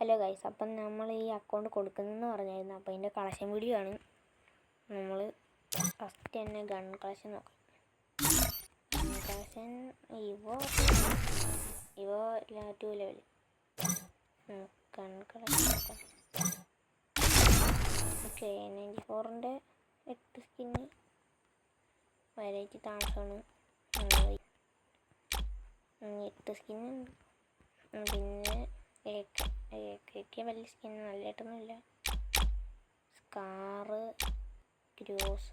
Hello guys അപ്പം നമ്മൾ ഈ അക്കൗണ്ട് കൊടുക്കുന്നതെന്ന് പറഞ്ഞായിരുന്നു. അപ്പോൾ ഇതിന്റെ കളക്ഷൻ വീഡിയോ ആണ്. നമ്മൾ ഫസ്റ്റ് തന്നെ ഗൺ കളക്ഷൻ നോക്കാം. Gun collection evo evo two level gun collection നോക്കാം. ഓക്കെ നയന്റി ഫോറിന്റെ എട്ട് സ്കിന്ന് വെറൈറ്റി താമസമാണ് എട്ട് സ്കിന്നുണ്ട് പിന്നെ ഏക്ക ഏക്കയ്ക്ക് വലിയ സ്കിൻ നല്ലതായിട്ടൊന്നുമില്ല സ്കാറ് ഗ്രോസ.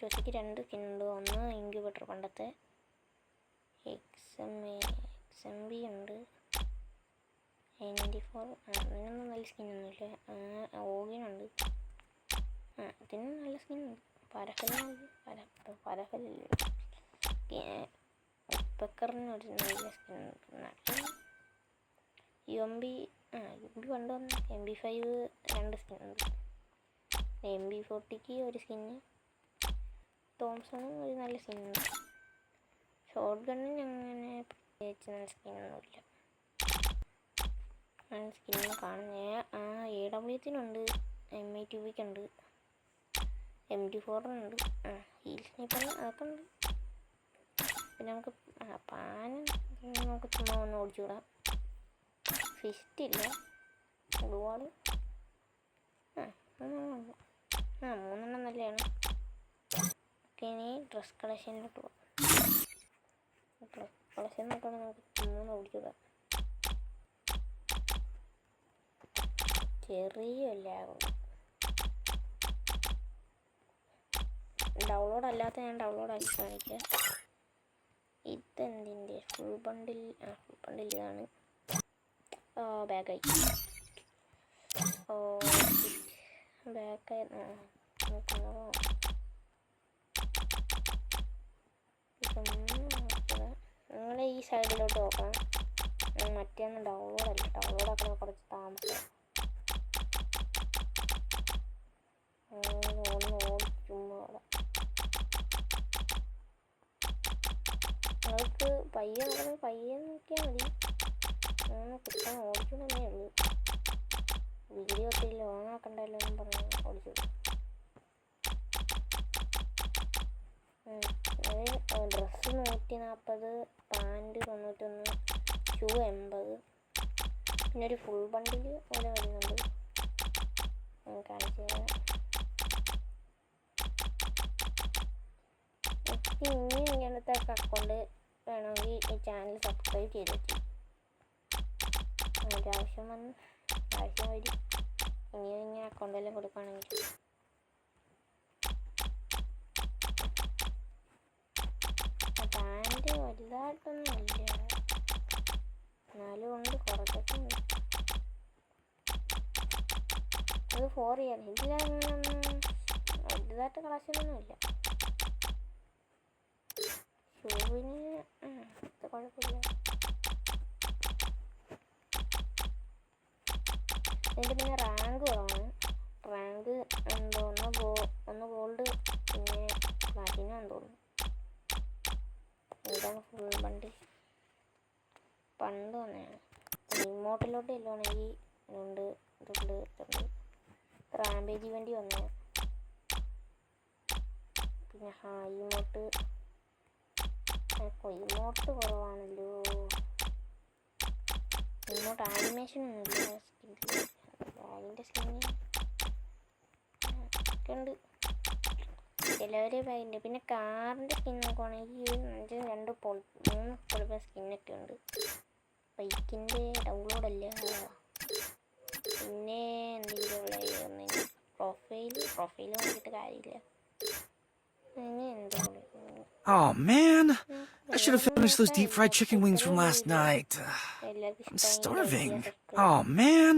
ഗ്രോസയ്ക്ക് രണ്ട് സ്കിൻ ഉണ്ട്. ഒന്ന് ഇൻക്യുബേറ്റർ പണ്ടത്തെ. X M X M B ഉണ്ട്. നയന്റി ഫോർ അതിനൊന്നും നല്ല സ്കിന്നൊന്നുമില്ല ഓഗിനുണ്ട് ആ ഇതിന് നല്ല സ്കിന്നുണ്ട് പരഫലുണ്ട് പര പരഫലില്ല ഉപ്പക്കറിനൊരു നല്ല സ്കിൻ നല്ല എം ബി ആ എം ബി പണ്ട് വന്ന എം ബി ഫൈവ് രണ്ട് സ്കിൻ ഉണ്ട്. എം ബി ഫോർട്ടിക്ക് ഒരു സ്കിന്ന് തോംസണും ഒരു നല്ല സ്കിന്നുണ്ട് ഷോർട്ട് ഗണ്ണിന് അങ്ങനെ പ്രത്യേകിച്ച് നല്ല സ്കിന്നൊന്നുമില്ല നല്ല സ്കിന്നൊന്നും കാണുന്ന. ആ എ ഡബ്ല്യൂത്തിനുണ്ട് എം ഐ ടി വിക്ക് ഉണ്ട് എം ടി ഫോറിനുണ്ട് ആ ഹീൽ സ്നൈപ്പറിന് അതൊക്കെ ഉണ്ട്. പിന്നെ നമുക്ക് ആ പാൻ നമുക്ക് ചുമ്മാ ഒന്ന് ഓടിച്ചുവിടാം. ഫിസ്റ്റ് ഇല്ല ഒരുപാട്. ആ മൂന്നെണ്ണം നല്ലതാണ്. ഓക്കെ ഇനി ഡ്രസ് കളക്ഷനിലോട്ട് പോകാം ഡ്രസ് കളക്ഷൻ നമുക്ക് മൂന്ന് ഓടിച്ചുവിടാം ചെറിയ ഡൗൺലോഡ് അല്ലാത്ത ഞാൻ ഡൗൺലോഡ് ആക്കി കാണിക്കാം. ഇതെന്തിന്റെ? ഫുൾ ബണ്ടിൽ ആ ഫുൾ ബണ്ടിൽ ഇതാണ്. ബാഗായി. ഓ ബാഗായി. നോക്കുന്നതോ നിങ്ങൾ ഈ സൈഡിലോട്ട് നോക്കണം. മറ്റേന്ന് ഡൗൺലോഡ് അല്ല ഡൗൺലോഡ് ആക്കണ കുറച്ച് താമസം. ഒന്ന് ഓടി ചുമ്മാ നിങ്ങൾക്ക് പയ്യെ പയ്യെ നോക്കിയാൽ മതി. കുത്താൻ ഓടിച്ചു തന്നെ ഉള്ളൂ വീഡിയോ ഒത്തിരി ലോൺ ആക്കണ്ടല്ലോ എന്നും പറഞ്ഞു ഓടിച്ചു. ഡ്രസ്സ് നൂറ്റി നാൽപ്പത് പാന്റ് തൊണ്ണൂറ്റൊന്ന് ഷൂ എൺപത്. പിന്നെ ഒരു ഫുൾ ബണ്ടിൽ പോലെ വരുന്നുണ്ട്. ഞാൻ കാണിച്ചു തരാം. ഇനി ഇങ്ങനത്തെ അക്കൗണ്ട് വേണമെങ്കിൽ ഈ ചാനൽ സബ്സ്ക്രൈബ് ചെയ്ത് ഒരാവശ്യം വന്ന് ആവശ്യം വരും ഇനി ഇനി അക്കൗണ്ടെല്ലാം കൊടുക്കുകയാണെങ്കിൽ. പാന്റ് വലുതായിട്ടൊന്നും ഇല്ല. എന്നാലും ഉണ്ട് കുറച്ചൊക്കെ ഇത് ഫോർ ഇയർ ഇതിലൊന്നും വലുതായിട്ട് ഇല്ല. ഷൂവിന് കുഴപ്പമില്ല. ഇതിന്റെ പിന്നെ റാങ്ക് കുറവാണ് റാങ്ക് എന്തോ ഒന്ന് ഗോ ഒന്ന് ഗോൾഡ് പിന്നെ പ്ലാറ്റിനം എന്ന് തോന്നുന്നു ഇതാണ് ഫുൾ വണ്ടി പണ്ട് വന്നെയാണ് ഇമോട്ടിലോട്ട് ചെല്ലുവാണെങ്കിൽ ഇതുണ്ട് ഇതുണ്ട് ഇതുണ്ട്. റാമ്പേജ് വണ്ടി വന്നേ. പിന്നെ ഹായ് ഇമോട്ട് ഇമോട്ട് കുറവാണല്ലോ. ഇമോട്ട് ആനിമേഷൻ ഒന്നുമില്ല സ്കിന്നിൽ ബാഗിൻ്റെ സ്കിന്ന് ഒക്കെ ഉണ്ട് ചിലവർ ബാഗിൻ്റെ പിന്നെ കാറിൻ്റെ സ്കിൻ നോക്കുവാണെങ്കിൽ അഞ്ച് രണ്ട് പൊൾ മൂന്ന് പൊളിപ്പ സ്കിന്നൊക്കെ ഉണ്ട് ബൈക്കിൻ്റെ ഡൗൺലോഡ് അല്ല പിന്നെ എന്തെങ്കിലും ഉള്ള പ്രൊഫൈൽ പ്രൊഫൈൽ നോക്കിയിട്ട് കാര്യമില്ല ഇനി എന്താ Oh man, I should have finished those deep fried chicken wings from last night. എല്ലാവർക്കും I'm ഇഷ്ടമായി starving. Oh man.